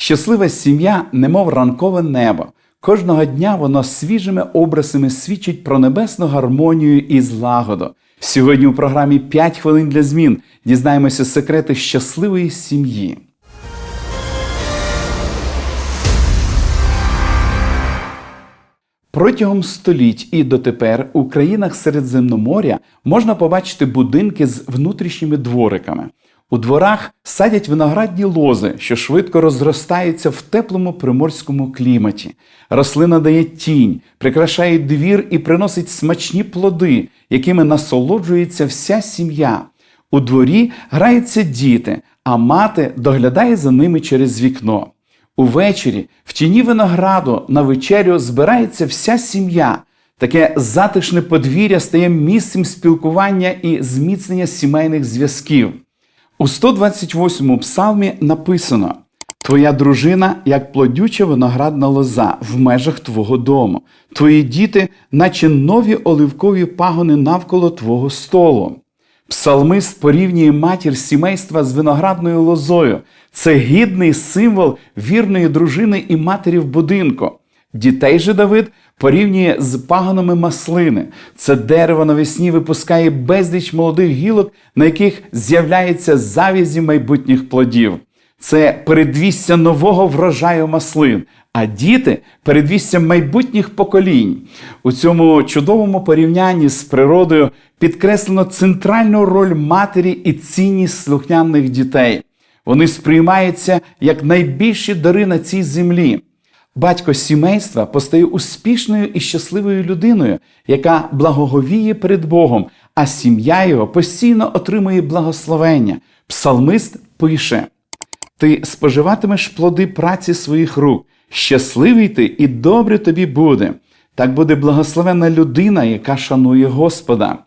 Щаслива сім'я, немов ранкове небо. Кожного дня воно свіжими образами свідчить про небесну гармонію і злагоду. Сьогодні у програмі «5 хвилин для змін дізнаємося секрети щасливої сім'ї. Протягом століть і дотепер у країнах Середземноморя можна побачити будинки з внутрішніми двориками. У дворах садять виноградні лози, що швидко розростаються в теплому приморському кліматі. Рослина дає тінь, прикрашає двір і приносить смачні плоди, якими насолоджується вся сім'я. У дворі граються діти, а мати доглядає за ними через вікно. Увечері в тіні винограду на вечерю збирається вся сім'я. Таке затишне подвір'я стає місцем спілкування і зміцнення сімейних зв'язків. У 128-му псалмі написано: Твоя дружина, як плодюча виноградна лоза в межах твого дому, твої діти, наче нові оливкові пагони навколо твого столу. Псалмист порівнює матір сімейства з виноградною лозою. Це гідний символ вірної дружини і матері в будинку. Дітей же Давид порівнює з паганами маслини. Це дерево навесні випускає безліч молодих гілок, на яких з'являються завізі майбутніх плодів. Це передвістя нового врожаю маслин, а діти передвістя майбутніх поколінь. У цьому чудовому порівнянні з природою підкреслено центральну роль матері і цінність слухняних дітей. Вони сприймаються як найбільші дари на цій землі. Батько сімейства постає успішною і щасливою людиною, яка благоговіє перед Богом, а сім'я його постійно отримує благословення. Псалмист пише: Ти споживатимеш плоди праці своїх рук, щасливий ти і добре тобі буде. Так буде благословенна людина, яка шанує Господа.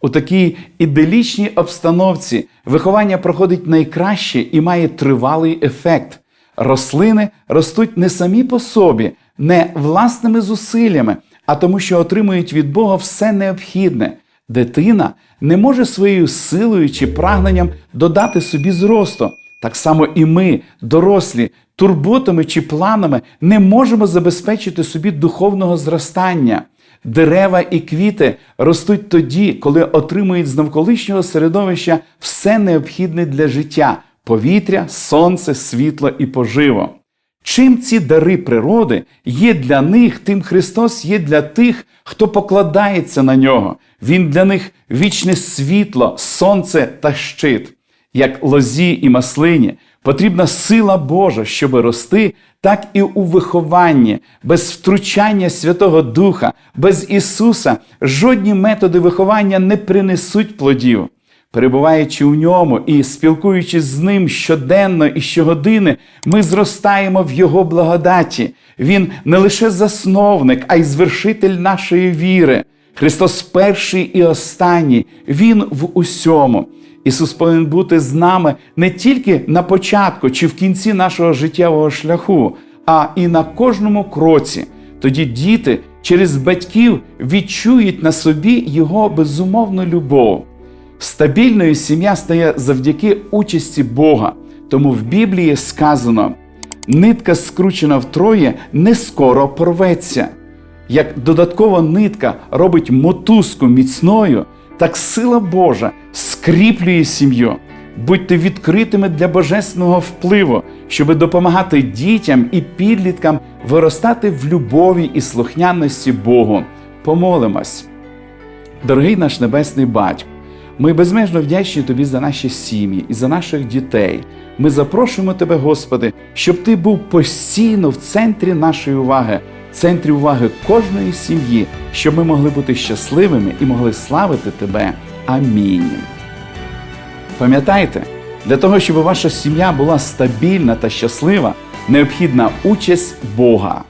У такій іделічній обстановці виховання проходить найкраще і має тривалий ефект. Рослини ростуть не самі по собі, не власними зусиллями, а тому, що отримують від Бога все необхідне. Дитина не може своєю силою чи прагненням додати собі зросту. Так само і ми, дорослі, турботами чи планами не можемо забезпечити собі духовного зростання. Дерева і квіти ростуть тоді, коли отримують з навколишнього середовища все необхідне для життя повітря, сонце, світло і поживо. Чим ці дари природи є для них, тим Христос є для тих, хто покладається на нього. Він для них вічне світло, сонце та щит. Як лозі і маслині потрібна сила Божа, щоб рости, так і у вихованні, без втручання Святого Духа, без Ісуса жодні методи виховання не принесуть плодів. Перебуваючи у ньому і спілкуючись з ним щоденно і щогодини, ми зростаємо в Його благодаті. Він не лише засновник, а й звершитель нашої віри. Христос перший і останній, Він в усьому. Ісус повинен бути з нами не тільки на початку чи в кінці нашого життєвого шляху, а і на кожному кроці. Тоді діти через батьків відчують на собі Його безумовну любов. Стабільною сім'я стає завдяки участі Бога. Тому в Біблії сказано: нитка, скручена втроє, не скоро порветься. Як додаткова нитка робить мотузку міцною, так сила Божа скріплює сім'ю. Будьте відкритими для божественного впливу, щоб допомагати дітям і підліткам виростати в любові і слухняності Богу. Помолимось. Дорогий наш Небесний Батько, ми безмежно вдячні Тобі за наші сім'ї і за наших дітей. Ми запрошуємо Тебе, Господи, щоб Ти був постійно в центрі нашої уваги, в центрі уваги кожної сім'ї, щоб ми могли бути щасливими і могли славити Тебе. Амінь. Пам'ятайте, для того, щоб ваша сім'я була стабільна та щаслива, необхідна участь Бога.